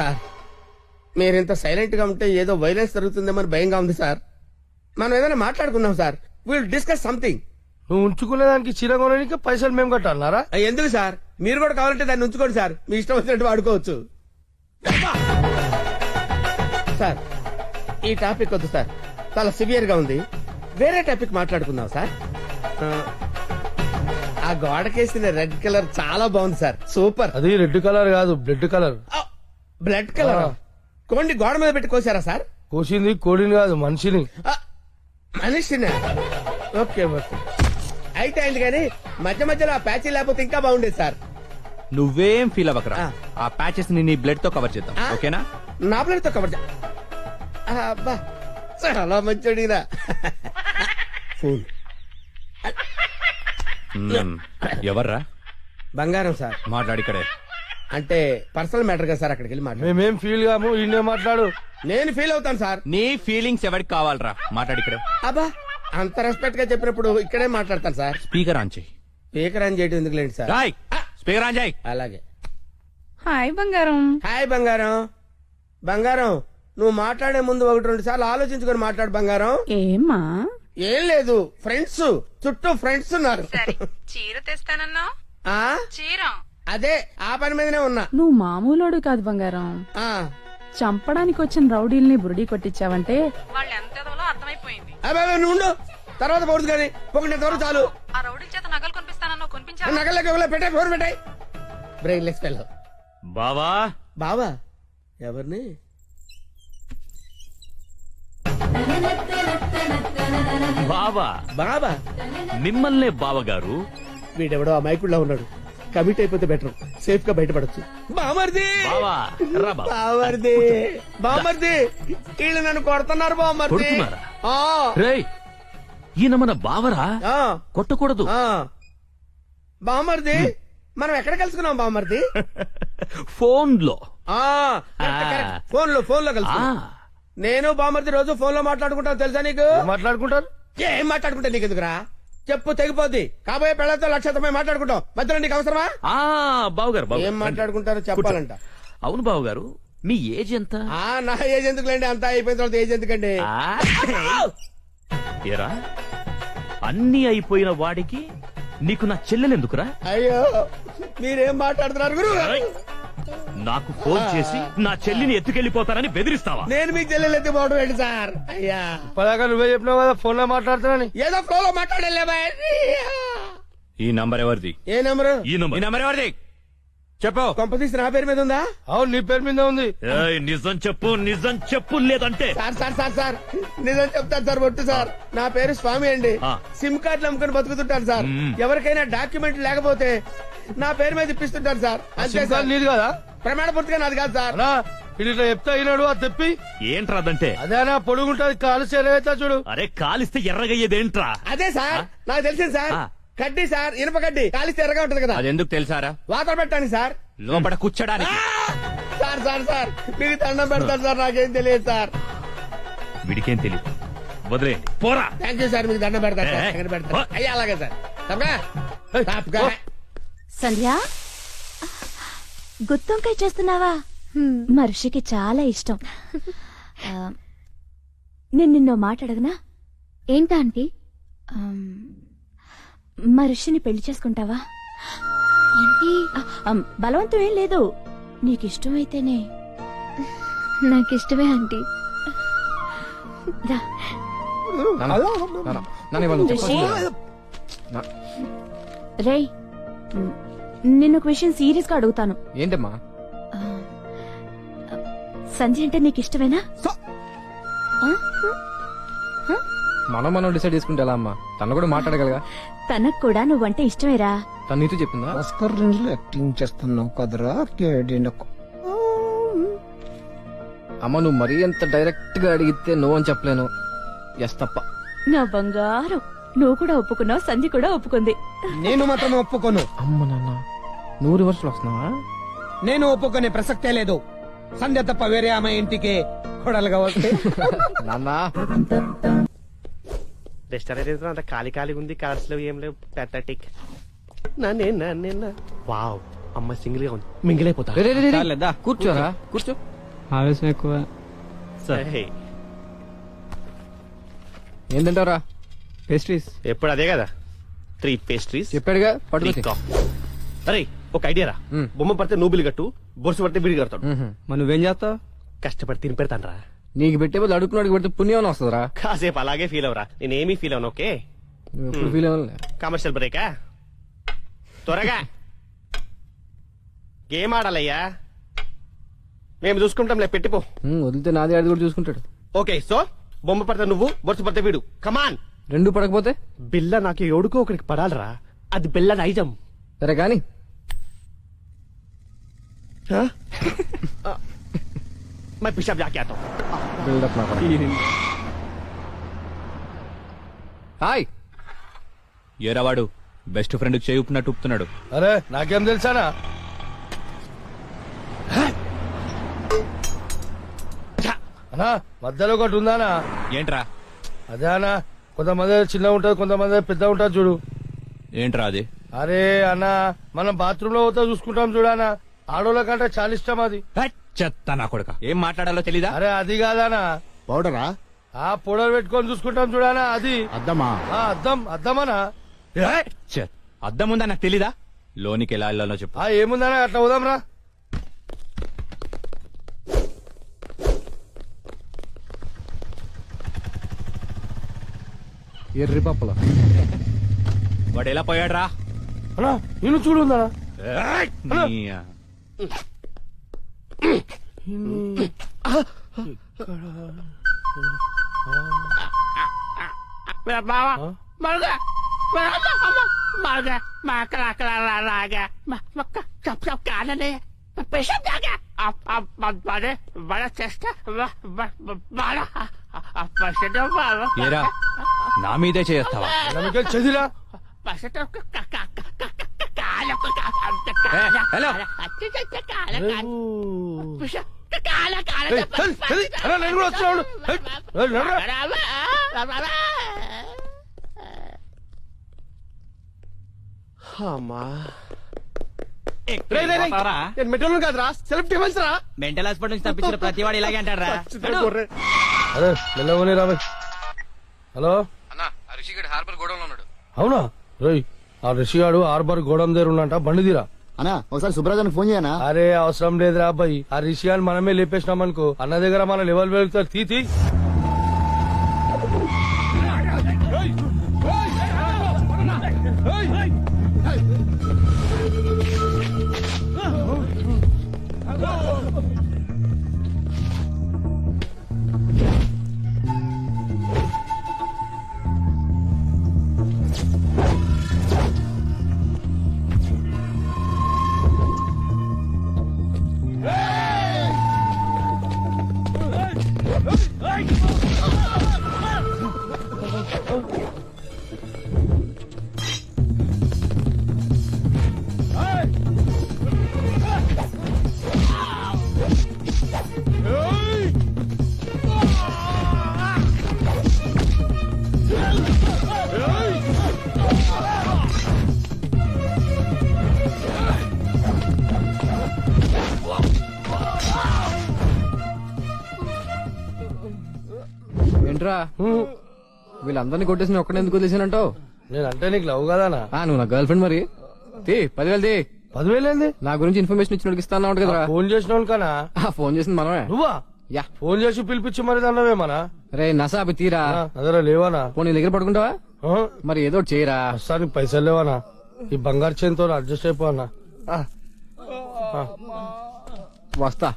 Sir. మీరింత సైలెంట్గా ఉంటే ఏదో వైలెన్స్ జరుగుతుందేమని భయంగా ఉంది సార్. మనం ఏదైనా మాట్లాడుకుందాం సార్. విల్ డిస్కస్ సంథింగ్ నువ్వు ఉంచుకునే దానికి చీర కొనడానికి పైసలు మేము కట్టాలన్నారా? ఎందుకు సార్? మీరు కూడా కావాలంటే దాన్ని ఉంచుకోండి సార్. మీ ఇష్టం వచ్చినట్టు వాడుకోవచ్చు. సార్ ఈ టాపిక్ వద్దు సార్. చాలా సివియర్గా ఉంది. వేరే టాపిక్ మాట్లాడుకుందాం సార్. ఆ, ఆ గోడకేసిన రెడ్ కలర్ చాలా బాగుంది సార్. సూపర్. అది రెడ్ కలర్ కాదు బ్లడ్ కలర్. Blood colour. కోండి గోడ మీద పెట్టి కోసారా సార్? కోసింది కోడిని కాదు మనిషిని. మనిషినా? Okay okay. అయితే అయింది కానీ మధ్య మధ్యలో ఆ ప్యాచీ లేకపోతే ఇంకా బాగుండేది సార్. నువ్వేం ఫీల్ అవ్వకరా. ఆ. ప్యాచెస్ని నీ బ్లడ్తో కవర్ చేద్దాం? ఓకేనా? నా ప్లేట్తో కవర్ చే- అబ్బా. చాలా ఫోన్. మ్మ్. ఎవర్రా? బంగారం సార్. మాట్లాడిక్కడే. అంటే పర్సనల్ మ్యాటర్ కదా సార్ అక్కడికి వెళ్ళి మాట్లాడు. మేమేం ఫీల్ కాము? ఈయనే మాట్లాడు. నేను ఫీల్ అవుతాను సార్. నీ ఫీలింగ్స్ ఎవరికి కావాలరా? మాట్లాడిక్కడే అబ్బా అంత రెస్పెక్ట్గా చెప్పినప్పుడు ఇక్కడే మాట్లాడతాను సార్. స్పీకర్ ఆన్ చెయ్యి స్పీకర్ అని చేయడం ఎందుకు లేండి సార్? రాయ్ స్పీకర్ ఆన్ చేయి. అలాగే. హాయ్ బంగారం. హాయ్ బంగారం. బంగారం నువ్వు మాట్లాడే ముందు ఒకటి రెండు సార్లు ఆలోచించుకొని మాట్లాడు బంగారం. ఏమ్మా? ఏం లేదు ఫ్రెండ్స్ చుట్టూ ఫ్రెండ్స్ ఉన్నారు. చీర తెస్తానన్నా ఆ? చీర. అదే ఆ పని మీదనే ఉన్నా. నువ్వు మామూలోడు కాదు బంగారం. ఆ. చంపడానికి వచ్చిన రౌడీల్ని బురుడి కొట్టించావంటే? వాళ్ళు ఎంత అర్థమైపోయింది నువ్వు ఉండు. తర్వాత పోదు కానీ ఒకటి వరకు చాలు. ఆ రౌడీల చేత నగలు కొనిపిస్తానన్నా కొనిపించా నగలకి ఇవ్వలే పెట్టాయి ఫోన్ పెట్టాయి బ్రెయిన్ లెస్ ఫెలో బావా? బావా ఎవరిని? బావా? బాబా మిమ్మల్నే బావగారు? వీడెవడో అమాయకుడిలా ఉన్నాడు. కమిట్ అయిపోతే బెటర్. సేఫ్గా బయటపడచ్చు. బామర్ది! బావా రా బావా. బామర్ది బామర్ది వీళ్ళు నన్ను కొడుతున్నారు బామర్ది. కొడుతున్నారా? ఆ, రేయ్ ఈయన మన బావరా? ఆ, కొట్టకూడదు. ఆ. బామర్ది మనం ఎక్కడ కలుసుకున్నాం బామర్ది? ఫోన్లో ఆ కరెక్ట్, ఆ. కరెక్ట్. ఫోన్లో ఫోన్లో ఆ. కలుసుకున్నాం నేను బామర్ది రోజు ఫోన్లో మాట్లాడుకుంటాను తెలుసా నీకు? మాట్లాడుకుంటారు? ఏం మాట్లాడుకుంటా నీకు ఎందుకురా చెప్పు తెగిపోద్ది. కాబోయే పెళ్ళతో లక్షతమై మాట్లాడుకుంటాం. మధ్యలో నీకు అవసరమా? ఆ బావగారు బావగారు, ఏం రండి. మాట్లాడుకుంటారో చెప్పాలంట. అవును బావగారు మీ ఏజ్ ఎంత? ఆ నా ఏజ్ ఎందుకులేండి? అంతా అయిపోయిన తర్వాత ఏజ్ ఎందుకండి? ఆ, ఏరా అన్ని అయిపోయిన వాడికి నీకు నా చెల్లెలెందుకురా? అయ్యో మీరేం మాట్లాడుతున్నారు గురు ఏయ్, నాకు ఫోన్ చేసి నా చెల్లిని ఎత్తుకెళ్ళిపోతానని బెదిరిస్తావా? నేను మీకు చెల్లెలు ఎత్తిపోవడం ఏంటి సార్. అయ్యా. పదాక నువ్వే చెప్పినావు కదా ఫోన్లో మాట్లాడుతున్నాని ఏదో ఫ్లో లో మాట్లాడలే బాయ్. ఈ నంబర్ ఎవరిది? ఏ నెంబరు. ఈ నంబర్ ఎవరిది? చెప్పు. కొంపతీసి నా పేరు మీద ఉందా? అవును నీ పేరు మీద ఉంది. ఏయ్, నిజం చెప్పు నిజం చెప్పు లేదంటే. Sir sir sir sir. నిజం చెప్తాను సార్ ఒట్టు సార్. నా పేరు స్వామి అండి. ఆ. సిమ్ కార్డులు అమ్ముకుని బతుకుతుంటాను సార్. మ్మ్. ఎవరికైనా డాక్యుమెంట్ లేకపోతే నా పేరు మీద ఇప్పిస్తుంటాను సార్. అంతే సార్. నీది కదా? ప్రమాణ పూర్తిగా నాది కాదు సార్. అలా ఇది ఇట్లా చెప్తా అయినాడు అది తెప్పి ఏంట్రా అదంటే? అదేనా పొడుగుంటది కాలు చేరవేస్తా చూడు. అరే కాలిస్తే ఎర్రగయ్యేదేంట్రా? అదే సార్. నాకు తెలిసింది సార్. ఆ. కడ్డీ సార్ ఇనుప కడ్డీ. కాలిస్తే ఎర్రగా ఉంటది కదా. అది ఎందుకు తెలుసారా? వాతలు పెట్టాను సార్. లోపల కూర్చోడానికి. Sir sir sir. మీకు దండం పెడతాను సార్ నాకేం తెలియదు సార్. వీడికేం తెలియదు వదిలే పోరా. థ్యాంక్ యూ సార్ మీకు దండం పెడతాను సార్. ఓ. అయ్యా అలాగే సార్. తప్పగా ఏయ్, తప్పగా. సంధ్య? గుత్తొంకాయ చేస్తున్నావా? మర్షికి చాలా ఇష్టం. ఆ, నేను నిన్నో మాట అడగనా ఏంటా ఆంటీ? మర్షిని పెళ్ళి చేసుకుంటావా? ఏంటి? బలవంతం ఏం లేదు. నీకు ఇష్టమైతేనే నాకిష్టమే ఆంటీ. రా. నిన్న ఒక విషయం సీరియస్గా అడుగుతాను. ఏంటమ్మా? ఆ, సంధ్య అంటే నీకు ఇష్టమేనా? మనం మనం డిసైడ్ చేసుకుంటే ఎలా అమ్మా? తను కూడా మాట్లాడగలగా? తనకు కూడా నువ్వంటే ఇష్టమేరా? తను నీతో చెప్పిందా? ఆస్కర్ రేంజ్లో యాక్టింగ్ చేస్తున్నావు కదరా కేడీనకు అమ్మ నువ్వు మరీ ఎంత డైరెక్ట్గా అడిగితే నో అని చెప్పలేను. ఎస్ తప్ప. నా బంగారం నువ్వు కూడా ఒప్పుకున్నావు సంధ్య కూడా ఒప్పుకుంది. నేను మాత్రం ఒప్పుకోను. అమ్మ నాన్న నువ్వు రివర్స్లో వస్తున్నావా? నేను ఒప్పుకునే ప్రసక్తే లేదు. సంధ్య తప్ప వేరే ఆమె ఇంటికి కొడలుగా వస్తే నాన్న. రెస్టారెంట్ అంత ఖాళీ ఖాళీగా ఉంది కార్డ్స్ లేవు ఏం లేవు పెథటిక్ వావ్ అమ్మ సింగిల్గా ఉంది. మింగిల్ అయిపోతా రే, రే, రే, రే. కూర్చోరా. కూర్చో ఆవేశం ఎక్కువ. సరే. ఏం పేస్ట్రీస్ ఎప్పుడు అదే కదా? త్రీ పేస్ట్రీస్ చెప్పాడుగా పడుతుంది అరే ఒక ఐడియా రా. బొమ్మ పడితే నువ్వు బిల్లు కట్టు బొరుసు పడితే బిల్లు కడతాడు. మరి నువ్వేం చేస్తావు? కష్టపడి తిని పెడతాను రా నీకు పెట్టే బదులు అడుగుతున్నాడికి పెడితే పుణ్యం వస్తుందిరా. కాసేపు అలాగే ఫీల్ అవరా నేనేమీ ఫీల్ అవను ఓకే ఎప్పుడు ఫీల్ అవ్వాలి కమర్షియల్ బ్రేకా త్వరగా. గేమ్ ఆడాలయ్యా. మేము చూసుకుంటాంలే పెట్టిపో. వదిలితే నాది ఆడి కూడా చూసుకుంటాడు. ఓకే సో బొమ్మ పడితే నువ్వు బొరుసు పడితే వీడు. కమాన్ రెండు పడకపోతే? బిల్ల నాకు ఎవడుకో ఒకరికి పడాలరా. అది బిల్ల నైజం. సరే కానీ? मैं पिशाब जाके आता हूँ బిల్డప్ నా హాయ్ ఏరా వాడు బెస్ట్ ఫ్రెండ్ చేయి ఉప్పినట్టు ఉప్పుతున్నాడు అరే నాకేం తెలుసానా అన్నా మధ్యలో ఒకటి ఉందానా ఏంట్రా అదే అన్నా కొంతమంది చిన్న ఉంటది కొంతమంది పెద్ద ఉంటది చూడు ఏంట్రా అది అరే అన్న మనం బాత్రూమ్ లో పోతే చూసుకుంటాం చూడనా ఆడోళ్ళ కంటే చాలా ఇష్టం అది హట్, చెత్త నా కొడుక? ఏం మాట్లాడాలో తెలీదా? అరే అది కాదానా పౌడరా? ఆ పొడలు పెట్టుకొని చూసుకుంటాం చూడనా అది? అద్దమా? ఆ అద్దం అద్దమనా. అద్దం ఉందా నాకు తెలీదా? లోనికి ఎలా వెళ్ళాలో చెప్పు. ఆ ఏముందనా అట్లా పోదాం రా. ఎర్రి పప్పలో. వాడు ఎలా పోయాడ్రా? అన్నా నేను చూడు హట్, బావా మరుగా మరుగా మా అక్కడ అక్కడ రాగా మొక్క చప్ చప్ కాదనే పెషప్ దాగా బడే బడ చేస్తా బడ పసటం బావా నా మీదే చేస్తావా చదిలా పసటం మెంటల్ హాస్పిటల్ నుంచి తప్పించిన ప్రతి వాడు ఇలాగే అంటారా హలో? హార్బర్ గోడౌన్ ఉన్నాడు. అవునా? ఆ రిషిగాడు హార్బర్ గోడం దగ్గర ఉన్నంట బండి తీరా. అన్నా ఒకసారి సుబ్రాజానికి ఫోన్ చేయనా? అరే అవసరం లేదురా అబ్బాయి. ఆ రిషిగాని మనమే లేపేసినాం అనుకో. అన్న దగ్గర మన లెవెల్ వెళ్తారు తీ. ఏంట్రా? వీళ్ళందరినీ కొట్టేసి ఒక్కడే ఎందుకు వదిలేసానంటావు నేను అంటే నీకు లవ్ కదానా? ఆ నువ్వు నా గర్ల్ ఫ్రెండ్ మరి. తీ పదివేలు తీ. నా గురించి ఇన్ఫర్మేషన్ ఇచ్చినోడికి ఇస్తా అన్నాడు కదరా ఫోన్ చేసిన కనా? ఆ, ఫోన్ చేసింది మనమే. నువ్వా? యా. ఫోన్ చేసి పిలిపించి మరి దాన్నవేమనా రే నసాబి తీరా. అదరా లేవానా? ఫోన్ నీ దగ్గర పడుకుంటావా? మరి ఏదో చేయరా. ప్రస్తుతానికి పైసలు లేవానా? ఈ బంగారు చేతితో అడ్జస్ట్ అయిపోనా వస్తా.